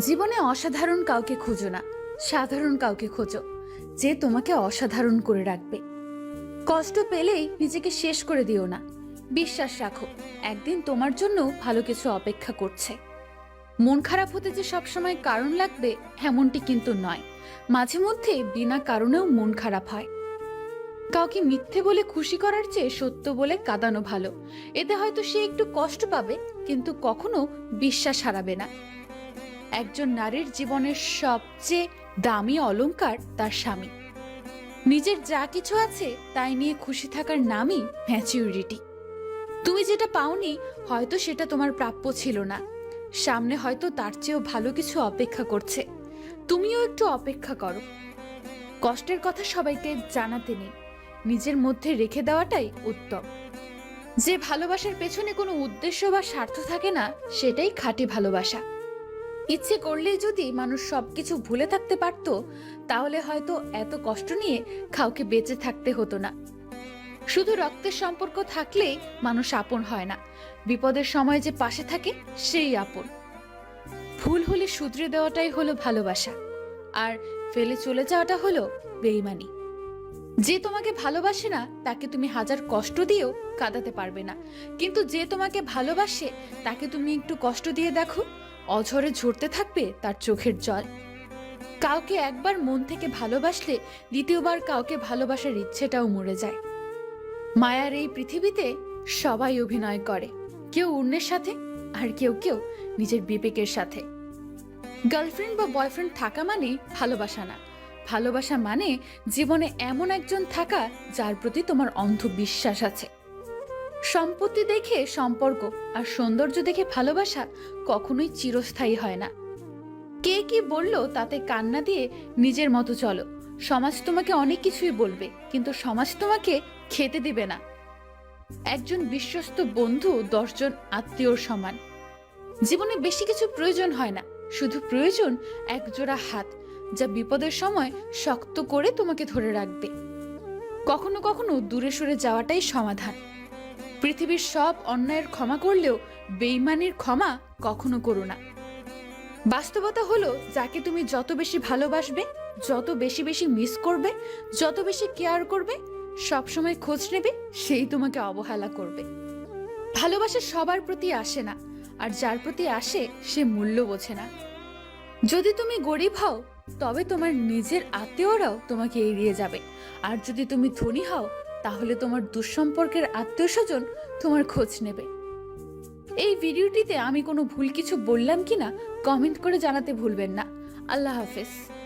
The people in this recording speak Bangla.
জীবনে অসাধারণ কাউকে খোঁজো না, সাধারণ কাউকে খোঁজো, যে তোমাকে অসাধারণ করে রাখবে। কষ্ট পেলেই নিজেকে শেষ করে দিও না। বিশ্বাস রাখো, একদিন তোমার জন্য ভালো কিছু অপেক্ষা করছে। মন খারাপ হতে যে সবসময় কারণ লাগবে, এমনটি কিন্তু নয়। মাঝে মধ্যে বিনা কারণেও মন খারাপ হয়। কাউকে মিথ্যে বলে খুশি করার চেয়ে সত্য বলে কাঁদানো ভালো। এতে হয়তো সে একটু কষ্ট পাবে, কিন্তু কখনো বিশ্বাস হারাবে না। একজন নারীর জীবনের সবচেয়ে দামি অলংকার তার স্বামী। নিজের যা কিছু আছে তাই নিয়ে খুশি থাকার নামই ম্যাচিউরিটি তুমি যেটা পাওনি, হয়তো সেটা তোমার প্রাপ্য ছিল না। সামনে হয়তো তার চেয়েও ভালো কিছু অপেক্ষা করছে। তুমিও একটু অপেক্ষা করো। কষ্টের কথা সবাইকে জানাতে নেই। নিজের মধ্যে রেখে দেওয়াটাই উত্তম। যে ভালোবাসার পেছনে কোনো উদ্দেশ্য বা স্বার্থ থাকে না, সেটাই খাঁটি ভালোবাসা। ইচ্ছে করলেই যদি মানুষ সবকিছু ভুলে থাকতে পারত, তাহলে হয়তো এত কষ্ট নিয়ে কাউকে বেঁচে থাকতে হতো না। শুধু রক্তের সম্পর্ক থাকলেই মানুষ আপন হয় না। বিপদের সময় যে পাশে থাকে, সেই আপন। ভুল হলে শুধরে দেওয়াটাই হলো ভালোবাসা, আর ফেলে চলে যাওয়াটা হলো বেইমানি। যে তোমাকে ভালোবাসে না, তাকে তুমি হাজার কষ্ট দিয়েও কাঁদাতে পারবে না। কিন্তু যে তোমাকে ভালোবাসে, তাকে তুমি একটু কষ্ট দিয়ে দেখো। অঝরে ঝরতে থাকবে তার চোখের জল। কাউকে একবার মন থেকে ভালোবাসলে দ্বিতীয়বার কাউকে ভালোবাসার ইচ্ছেটাও মরে যায়। মায়ার এই পৃথিবীতে সবাই অভিনয় করে, কেউ অন্যের সাথে আর কেউ কেউ নিজের বিবেকের সাথে। গার্লফ্রেন্ড বা বয়ফ্রেন্ড থাকা মানে ভালোবাসা না। ভালোবাসা মানে জীবনে এমন একজন থাকা যার প্রতি তোমার অন্ধ বিশ্বাস আছে। সম্পত্তি দেখে সম্পর্ক আর সৌন্দর্য দেখে ভালোবাসা কখনোই চিরস্থায়ী হয় না। কে কি বলল তাতে কান্না দিয়ে নিজের মতো চলো। সমাজ তোমাকে অনেক কিছুই বলবে, কিন্তু সমাজ তোমাকে খেতে দিবে না। একজন বিশ্বস্ত বন্ধু দশজন আত্মীয়র সমান। জীবনে বেশি কিছু প্রয়োজন হয় না, শুধু প্রয়োজন একজোড়া হাত, যা বিপদের সময় শক্ত করে তোমাকে ধরে রাখবে। কখনো কখনো দূরে সরে যাওয়াটাই সমাধান। পৃথিবীর সব অন্যায়ের ক্ষমা করলেও বেইমানির ক্ষমা কখনো করো না। বাস্তবতা হলো, যাকে তুমি যত বেশি ভালোবাসবে, যত বেশি বেশি মিস করবে, যত বেশি কেয়ার করবে, সব সময় খোঁজ নেবে, সেই তোমাকে অবহেলা করবে। ভালোবাসা সবার প্রতি আসে না, আর যার প্রতি আসে, সে মূল্য বোঝে না। যদি তুমি গরিব হও, তবে তোমার নিজের আত্মীয়রাও তোমাকে এড়িয়ে যাবে। আর যদি তুমি ধনী হও তাহলে তোমার দুঃসম্পর্কের আত্মীয় স্বজন তোমার খোঁজ নেবে। এই ভিডিওটিতে আমি কোনো ভুল কিছু বললাম কিনা কমেন্ট করে জানাতে ভুলবেন না। আল্লাহ হাফেজ।